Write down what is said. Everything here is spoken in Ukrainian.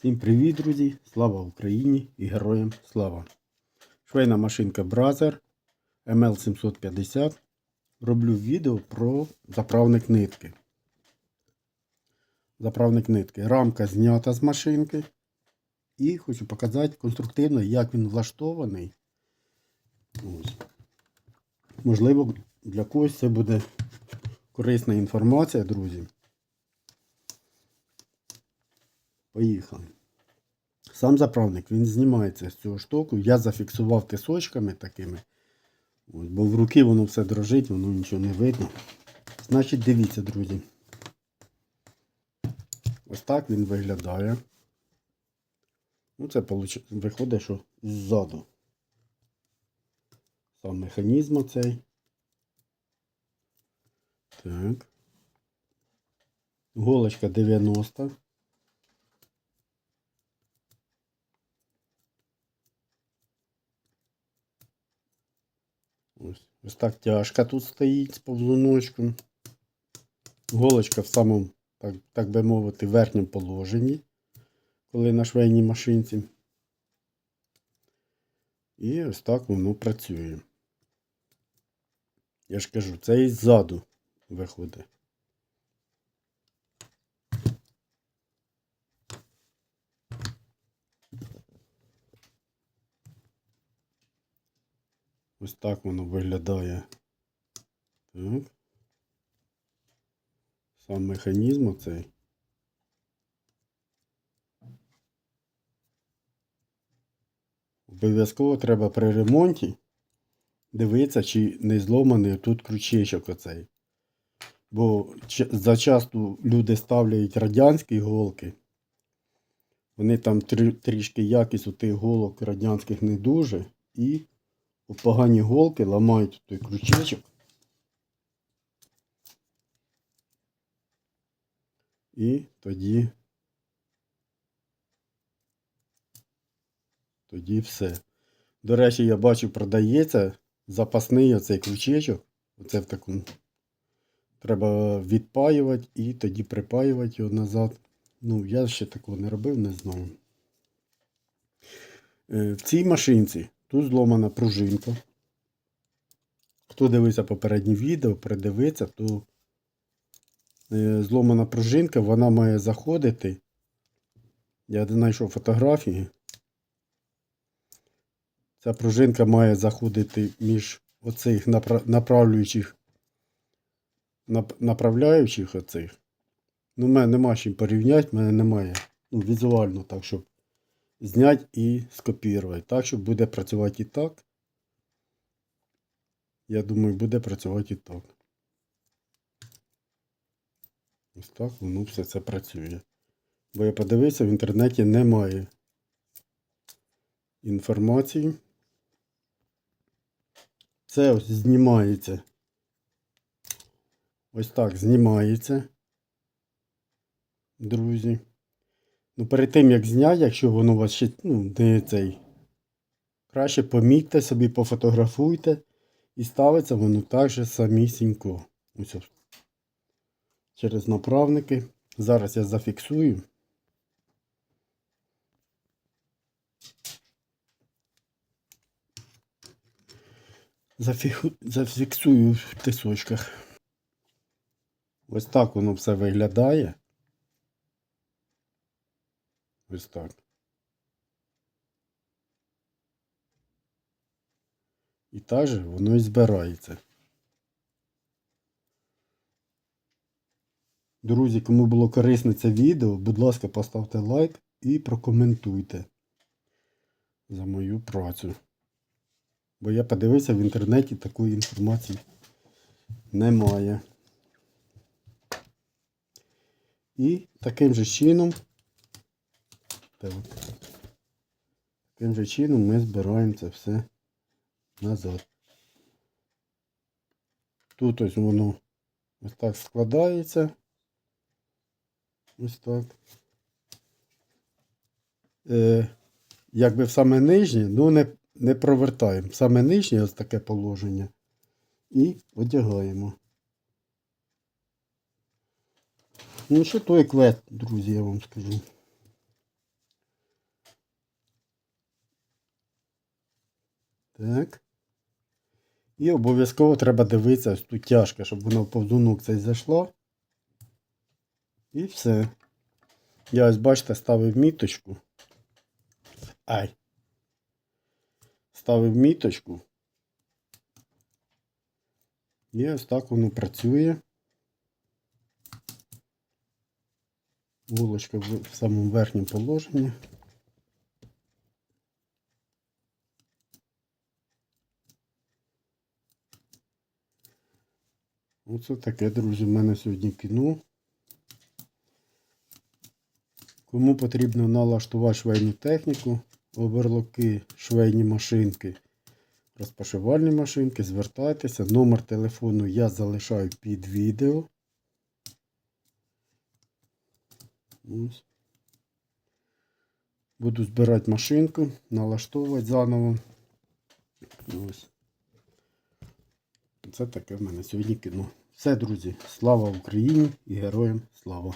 Всім привіт, друзі! Слава Україні і героям слава! Швейна машинка Бразер ML750. Роблю відео про заправник нитки. Заправник нитки. Рамка знята з машинки. І хочу показати конструктивно, як він влаштований. Ось. Можливо, для когось це буде корисна інформація, друзі. Поїхали. Сам заправник він знімається з цього штоку. Я зафіксував тисочками такими. Ось, бо в руки воно все дрожить, воно нічого не видно. Значить, дивіться, друзі. Ось так він виглядає. Ну, це виходить, що ззаду. Сам механізм оцей. Так. Голочка 90. Ось, так тяжка тут стоїть з повзуночком. Голочка в самому, так, так би мовити, верхньому положенні, коли на швейній машинці. І ось так воно працює. Я ж кажу, це і ззаду виходить. Ось так воно виглядає. Так. Сам механізм оцей. Обов'язково треба при ремонті дивитися, чи не зломаний тут крючечок оцей. Бо зачасту люди ставлять радянські голки. Вони там трішки якість у тих голок радянських не дуже. І погані голки ламають той крючечок. І тоді. Тоді все. До речі, я бачу, продається запасний оцей крючечок. Оце в такому. Треба відпаювати і тоді припаювати його назад. Ну, я ще такого не робив, не знаю. Е, В цій машинці тут зломана пружинка. Хто дивився попереднє відео, передивиться, то е, зломана пружинка, вона має заходити. Я знайшов фотографії. Ця пружинка має заходити між оцих напра- направлюючих нап- направляючих оцих. Ну, в мене нема чим порівняти, в мене немає. Ну, візуально так, щоб зняти і скопірувати. Так, що буде працювати і так. Я думаю, буде працювати і так. Ось так воно все це працює. Бо я подивився, в інтернеті немає інформації. Це ось знімається. Ось так знімається. Друзі. Ну, перед тим, як зняти, якщо воно у вас ще ну, не цей. Краще помітьте собі, пофотографуйте. І ставиться воно так же самісінько. Ось. Через направники. Зараз я зафіксую. Зафіксую в тисочках. Ось так воно все виглядає. Ось так. І так же воно і збирається. Друзі, кому було корисне це відео, будь ласка, поставте лайк і прокоментуйте за мою працю. Бо я подивився в інтернеті такої інформації немає. І таким же чином, так, таким же чином ми збираємо це все назад. Тут ось воно ось так складається. Ось так. Е, якби в саме нижнє, ну не, не провертаємо. Саме нижнє ось таке положення. І одягаємо. Ну, що той квет, друзі, я вам скажу. Так. І обов'язково треба дивитися ось тут тяжко, щоб воно в повзунок цей зайшло. І все. Я ось, бачите, ставив міточку. Ай. Ставив міточку. І ось так воно працює. Вулочка в в самому верхньому положенні. Оце таке, друзі, в мене сьогодні кіно. Кому потрібно налаштувати швейну техніку, оверлоки, швейні машинки, розпашивальні машинки, звертайтеся. Номер телефону я залишаю під відео. Ось. Буду збирати машинку, налаштовувати заново. Ось. Це таке в мене сьогодні кіно. Все, друзі, слава Україні і героям слава!